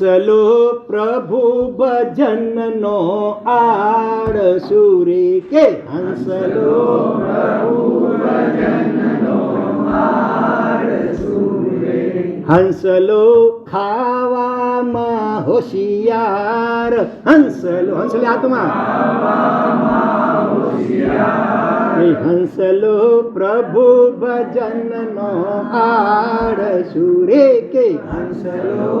હંસલો પ્રભુ ભજનનો આડ સુરી કે હંસલો હંસલો ખાવામાં હોશિયાર હંસલો હંસલે આત્મા હંસલો પ્રભુ ભજનનો આડ સુરે કે હંસલો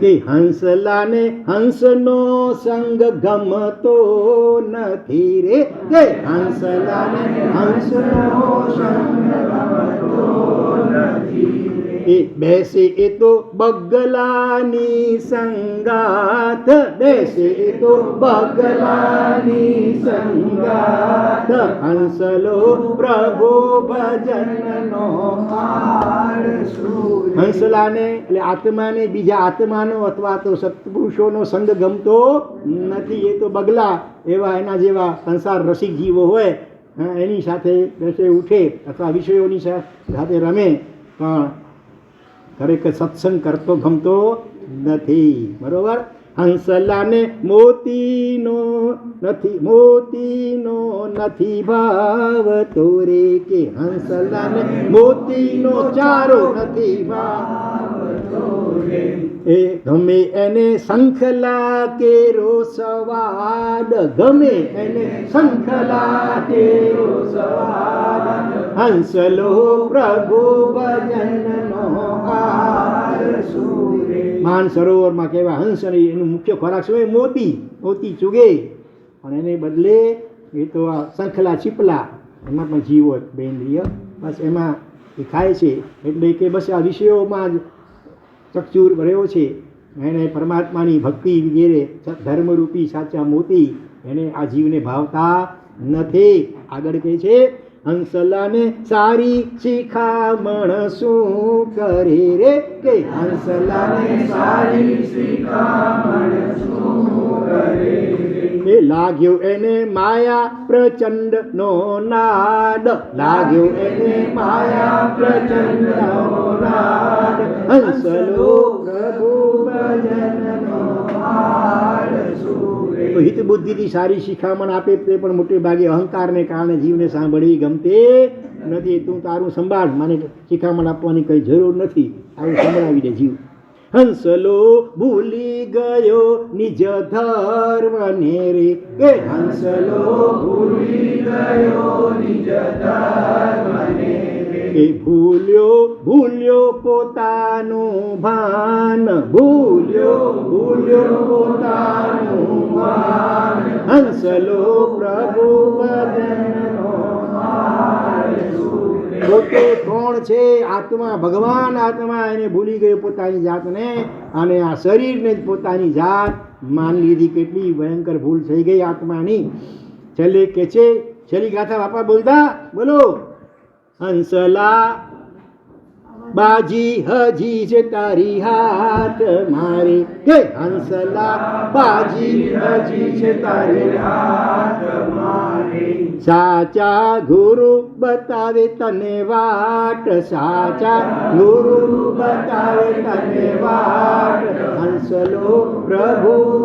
કે હંસલાને હંસનો સંગ ગમતો નથી રે કે હંસલાને હંસનો સંગ એ બેસે તો બગલાની સંગાત. બેસી તો બગલાની સંગાત. હંસલો પ્રભુ ભજનનો હંસલાને એટલે આત્માને બીજા આત્માનો અથવા તો સત્પુરુષોનો સંગ ગમતો નથી. એ તો બગલા એવા એના જેવા સંસાર રસિક જીવો હોય એની સાથે બેસે, ઉઠે અથવા વિષયોની સાથે રમે. પણ ખરેખર સત્સંગ કરતો ગમતો નથી. બરોબર? હંસલાને મોતીનો નથી મોતીનો નથી ભાવ રે કે હંસલાને મોતીનો ચારો નથી ભાવ. એ ગમે એને શંખલા કેરો સવાદ, ગમે એને શંખલા કેરો સવાદ. હંસલો પ્રભુ ભજનનો માન સરોવરમાં કહેવા હંસ અને એનું મુખ્ય ખોરાક શું? મોતી. મોતી ચૂગે. પણ એને બદલે એ તો આ શંખલા ચીપલા એમાં પણ જીવો બે ઇન્દ્રિય બસ એમાં એ ખાય છે. એટલે કે બસ આ વિષયોમાં જ ચકચૂર રહ્યો છે. એણે પરમાત્માની ભક્તિ વગેરે ધર્મરૂપી સાચા મોતી એને આ જીવને ભાવતા નથી. આગળ કહે છે, હંસલાને સારી શિખામણ શું કરે રે? કે હંસલાને સારી એ લાગ્યો એને માયા પ્રચંડ નો નાદ. લાગ્યો એને માયા પ્રચંડ નો નાદ. હંસલો પ્રભુ ભજનનો આડ સુરે. તો હિત સારી શિખામણ આપે તે પણ મોટે ભાગે અહંકારને કારણે જીવને સાંભળવી ગમતે નથી. તું તારું સંભાળ. મને શિખામણ આપવાની કઈ જરૂર નથી. આવું સંભળાવી દે જીવ. હંસલો ભૂલી ગયો નિજ ધર્મ ને રે. એ હંસલો ભૂલી ગયો નિજ ધર્મ ને એ ભૂલ્યો ભૂલ્યો પોતાનું ભાન. ભૂલ્યો ભૂલ્યો પોતાનું ભાન હંસલો પ્રભુ આત્મા, ભગવાન આત્મા એને ભૂલી ગયો પોતાની જાતને અને આ શરીરને જ પોતાની જાત માની લીધી. કેટલી ભયંકર ભૂલ થઈ ગઈ આત્માની. છેલ્લે કે છે, છેલ્લી ગાથા બાપા બોલતા? બોલો. હંસલા બાજી હજી છે તારી હાથ મારી. હે હંસલા, બાજી હજી છે તારી હાથ મારી. સાચા ગુરુ બતાવે તને વાટ, સાચા ગુરુ બતાવે તને વાટ. હંસલો પ્રભુ.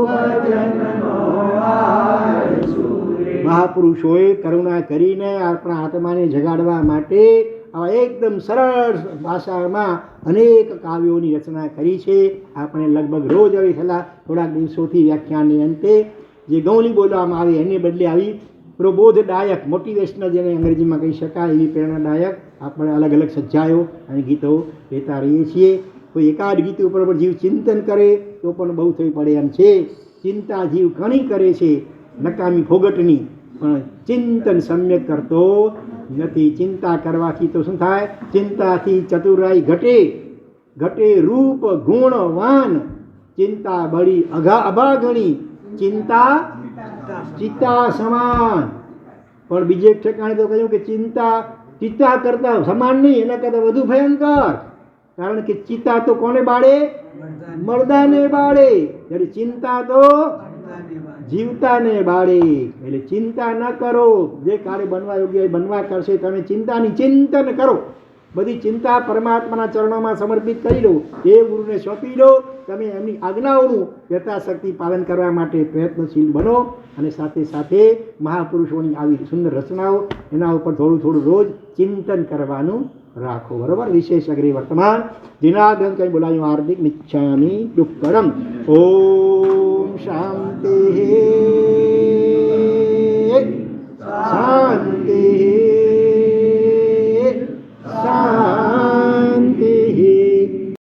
મહાપુરુષોએ કરુણા કરીને આપણા આત્માને જગાડવા માટે આવા એકદમ સરળ ભાષામાં અનેક કાવ્યોની રચના કરી છે. આપણે લગભગ રોજ હવે છેલ્લા થોડાક દિવસોથી વ્યાખ્યાનની અંતે જે ગૌલી બોલવામાં આવે એને બદલે આવી પ્રબોધદાયક મોટિવેશનલ જેને અંગ્રેજીમાં કહી શકાય એવી પ્રેરણાદાયક આપણે અલગ અલગ સજ્જાયો અને ગીતો લેતા રહીએ છીએ. કોઈ એકાદ ગીત ઉપર પણ જીવ ચિંતન કરે તો પણ બહુ થઈ પડે એમ છે. ચિંતા જીવ ઘણી કરે છે નકામી ફોગટની પણ ચિંતન સમ્યક કરતો નથી. ચિંતા કરવાથી તો શું થાય? ચિંતાથી ચતુરાઈ ઘટે. ઘટે રૂપ ગુણવાન. ચિંતા બળી અઘા અભાગણી ચિંતા ચિત્તા સમાન. પણ બીજે એક ઠેકાણે તો કહ્યું કે ચિંતા ચિત્તા કરતા સમાન નહીં. એના કરતાં વધુ ભયંકર. કારણ કે ચિત્તા તો કોને બાળે? મરદાને બાળે. જ્યારે ચિંતા તો જીવતાને બાળે એટલે ચિંતા ન કરો. જે કાર્ય બનવા યોગ્ય બનવા કરશે. તમે ચિંતાની ચિંતન કરો. બધી ચિંતા પરમાત્માના ચરણોમાં સમર્પિત કરી લો એ ગુરુને સોંપી દો, તમે એમની આજ્ઞાઓનું યથાશક્તિ પાલન કરવા માટે પ્રયત્નશીલ બનો અને સાથે સાથે મહાપુરુષોની આવી સુંદર રચનાઓ એના ઉપર થોડું થોડું રોજ ચિંતન કરવાનું રાખો. બરોબર? વિશેષ અગ્રે વર્તમાન. દિનાગ્રંથ કંઈ બોલાયું? હાર્દિક મિચ્છામી. કરમ ઓમ શાંતિ.